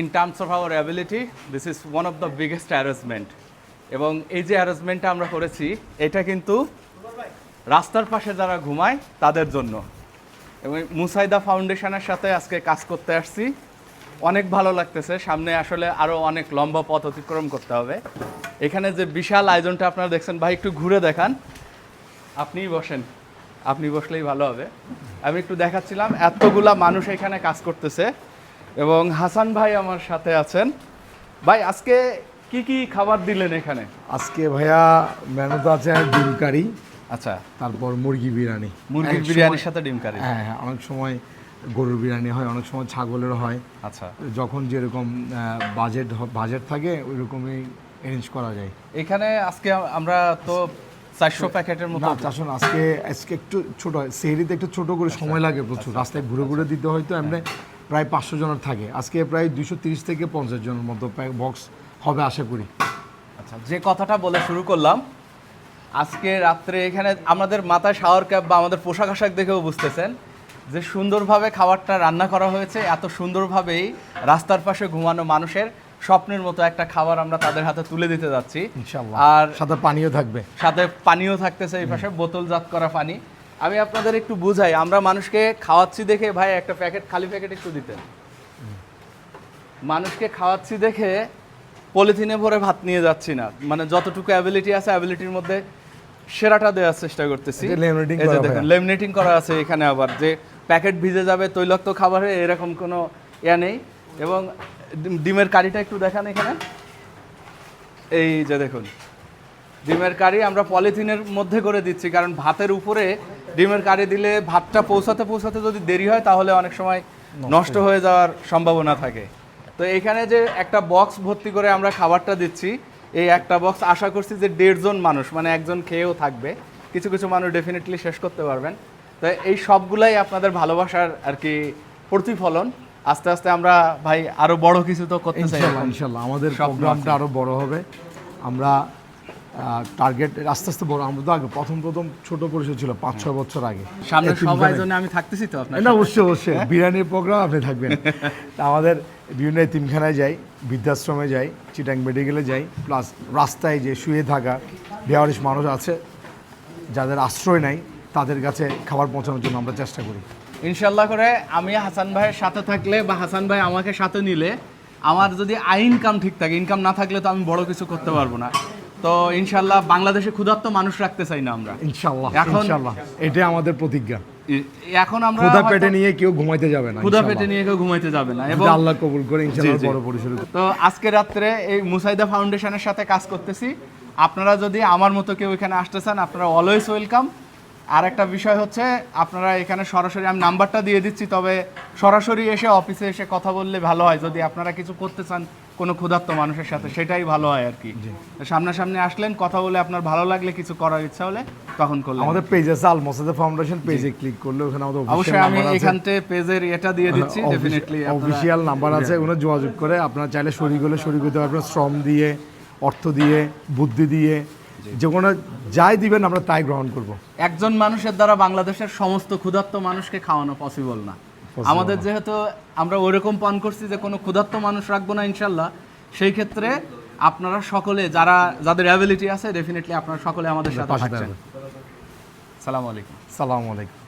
In terms of our ability this is one of the biggest arrangement এবং এই যে অ্যারেঞ্জমেন্টটা আমরা করেছি, এটা কিন্তু রাস্তার পাশে যারা ঘুমায়, তাদের জন্য। এবং মুসাইদা ফাউন্ডেশনের সাথে আজকে কাজ করতে আসছি। অনেক ভালো লাগতেছে। সামনে আসলে আরও অনেক লম্বা পথ অতিক্রম করতে হবে। এখানে যে বিশাল আয়োজনটা আপনারা দেখছেন, ভাই একটু ঘুরে দেখান। আপনিই বসেন। আপনি বসলেই ভালো হবে। আমি একটু দেখাচ্ছিলাম, এতগুলা মানুষ এখানে কাজ করতেছে। এবং হাসান ভাই আমার সাথে আছেন। ভাই আজকে কি কি খাবার দিলেন এখানে? আজকে ভাইয়া মেনুতে আছে ডিম কারি আচ্ছা। তারপর মুরগি বিরিয়ানি। মুরগির বিরিয়ানির সাথে ডিম কারি? হ্যাঁ হ্যাঁ অনেক সময় গরুর বিরিয়ানি হয় অনেক সময় ছাগলের হয়। আচ্ছা। যখন যেরকম বাজেট বাজেট থাকে ওই রকমই অ্যারেঞ্জ করা যায়। এখানে আজকে আমরা তো চারশো প্যাকেটের মতো চাষন আজকে আজকে একটু ছোট হয়। সেহরিতে একটু ছোট করে আচ্ছা, সময় লাগে প্রচুর। রাস্তায় ঘুরে ঘুরে দিতে হয়তো এমনি প্রায় পাঁচশো জনের থাকে। আজকে প্রায় দুশো তিরিশ থেকে পঞ্চাশ জনের মতো বক্স হবে আশা করি। আচ্ছা যে কথাটা বলে শুরু করলাম আজকে রাত্রে এখানে আমাদের মাথায় শাওয়ার ক্যাপ বা আমাদের পোশাক আশাক দেখেও বুঝতেছেন যে সুন্দরভাবে খাবারটা রান্না করা হয়েছে। এত সুন্দরভাবেই রাস্তার পাশে ঘুমানো মানুষের স্বপ্নের মতো একটা খাবার আমরা তাদের হাতে তুলে দিতে যাচ্ছি। আর সাথে পানিও থাকবে। সাথে পানিও থাকতেছে এই পাশে বোতলজাত করা পানি। আমি আপনাদের একটু বুঝাই আমরা মানুষকে খাওয়াচ্ছি দেখে ভাই একটা প্যাকেট খালি প্যাকেট একটু দিতেন। মানুষকে খাওয়াচ্ছি দেখে পলিথিনে ভরে ভাত নিয়ে যাচ্ছি না। মানে যতটুকু অ্যাবিলিটি আছে অ্যাবিলিটির মধ্যে সেরাটা দেওয়ার চেষ্টা করতেছি। এই যে করা লেমিনেটিং করা আছে এখানে আবার। যে প্যাকেট ভিজে যাবে তৈলাক্ত খাবারে এরকম কোনো ইয়া নেই। এবং ডিম- ডিমের কারিটা একটু দেখান এখানে। এই যে দেখুন ডিমের কারি আমরা পলিথিনের মধ্যে করে দিচ্ছি কারণ ভাতের উপরে ডিমের কারি দিলে ভাতটা পৌঁছাতে পৌঁছাতে যদি দেরি হয় তাহলে অনেক সময় নষ্ট হয়ে যাওয়ার সম্ভাবনা থাকে। তো এখানে যে একটা বক্স ভর্তি করে আমরা খাবারটা দিচ্ছি এই একটা বক্স আশা করছি যে দেড়জন মানুষ মানে একজন খেয়েও থাকবে। কিছু কিছু মানুষ ডেফিনেটলি শেষ করতে পারবেন। তো এই সবগুলাই আপনাদের ভালোবাসার আর কি প্রতিফলন। আস্তে আস্তে আমরা ভাই আরও বড় কিছু তো করতে চাই। ইনশাল্লাহ আমাদের প্রোগ্রামটা। আরও বড় হবে। আমরা টার্গেট আস্তে আস্তে বড়। আমরা তো আগে প্রথম প্রথম ছোট পরিসর ছিল পাঁচ ছয় বছর আগে। সামনে সবাই জন্য আমি থাকতেছি তো আপনার না অবশ্যই অবশ্যই। বিরিয়ানির প্রোগ্রাম আপনি থাকবেন। তা আমাদের বিভিন্ন তিনখানায় যাই বৃদ্ধাশ্রমে যাই চিটাং মেডিকেলে যাই প্লাস রাস্তায় যে শুয়ে থাকা বেয়ারিশ মানুষ আছে যাদের আশ্রয় নাই তাদের কাছে খাবার পৌঁছানোর জন্য আমরা চেষ্টা করি। ইনশাল্লাহ করে আমি হাসান ভাইয়ের সাথে থাকলে বা হাসান ভাই আমাকে সাথে নিলে আমার যদি আই ইনকাম ঠিক থাকে ইনকাম না থাকলে তো আমি বড় কিছু করতে পারব না। তো ইনশাল্লাহ বাংলাদেশে ক্ষুধার্ত মানুষ রাখতে চাই না আমরা। ইনশাল্লাহ এখন- ইনশাল্লাহ এটাই আমাদের প্রতিজ্ঞা। এখন আমরা ক্ষুধা পেটে নিয়ে কেউ ঘুমাইতে যাবে না ক্ষুধা পেটে নিয়ে কেউ ঘুমাইতে যাবে না এবং আল্লাহ কবুল করে। বড় পরিসরে। তো আজকে রাত্রে এই মুসাইদা ফাউন্ডেশনের সাথে কাজ করতেছি। আপনারা যদি আমার মতো কেউ এখানে আসতে চান আপনারা অলওয়েজ ওয়েলকাম আর একটা বিষয় হচ্ছে আপনারা এখানে সরাসরি আমি নাম্বারটা দিয়ে দিচ্ছি তবে সরাসরি এসে অফিসে এসে কথা বললে ভালো হয়। যদি আপনারা কিছু করতে চান কোনো ক্ষুধার্ত মানুষের সাথে সেটাই ভালো হয় আর কি। সামনাসামনি আসলেন কথা বলে আপনার ভালো লাগলে কিছু করার ইচ্ছা হলে তখন করলেন। আমাদের পেজ আছে আল মোসাদে ফাউন্ডেশন পেজে ক্লিক করলে ওখানে আমাদের অবশ্যই আমি এখান থেকে পেজের এটা দিয়ে দিচ্ছি ডেফিনেটলি অফিসিয়াল নাম্বার আছে ওখানে যোগাযোগ করে আপনারা চাইলে শরীর হলে শরীর হতে পারবেন শ্রম দিয়ে অর্থ দিয়ে বুদ্ধি দিয়ে যে কোনো যাই দিবেন আমরা তাই গ্রহণ করব। একজন মানুষের দ্বারা বাংলাদেশের সমস্ত ক্ষুধার্ত মানুষকে খাওয়ানো পসিবল না। আমাদের যেহেতু আমরা ওরকম পান করছি যে কোনো ক্ষুধার্ত মানুষ রাখব না ইনশাল্লাহ সেই ক্ষেত্রে আপনারা সকলে যারা যাদের অ্যাবিলিটি আছে ডেফিনেটলি আপনারা সকলে আমাদের সাথে আসবেন থাকছেন সালাম আলাইকুম। সালাম আলাইকুম।